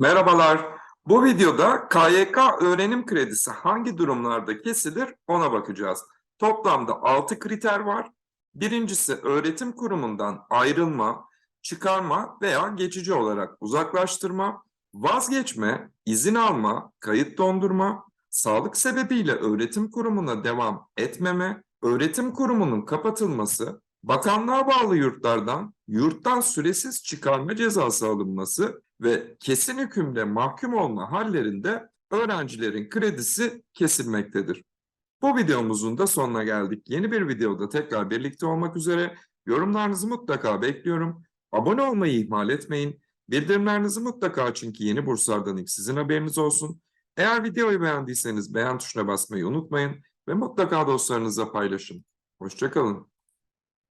Merhabalar. Bu videoda KYK öğrenim kredisi hangi durumlarda kesilir ona bakacağız. Toplamda 6 kriter var. Birincisi öğretim kurumundan ayrılma, çıkarma veya geçici olarak uzaklaştırma, vazgeçme, izin alma, kayıt dondurma, sağlık sebebiyle öğretim kurumuna devam etmeme, öğretim kurumunun kapatılması, bakanlığa bağlı yurtlardan yurttan süresiz çıkarma cezası alınması ve kesin hükümle mahkum olma hallerinde öğrencilerin kredisi kesilmektedir. Bu videomuzun da sonuna geldik. Yeni bir videoda tekrar birlikte olmak üzere yorumlarınızı mutlaka bekliyorum. Abone olmayı ihmal etmeyin. Bildirimlerinizi mutlaka açın ki yeni burslardan ilk sizin haberiniz olsun. Eğer videoyu beğendiyseniz beğen tuşuna basmayı unutmayın ve mutlaka dostlarınızla paylaşın. Hoşçakalın.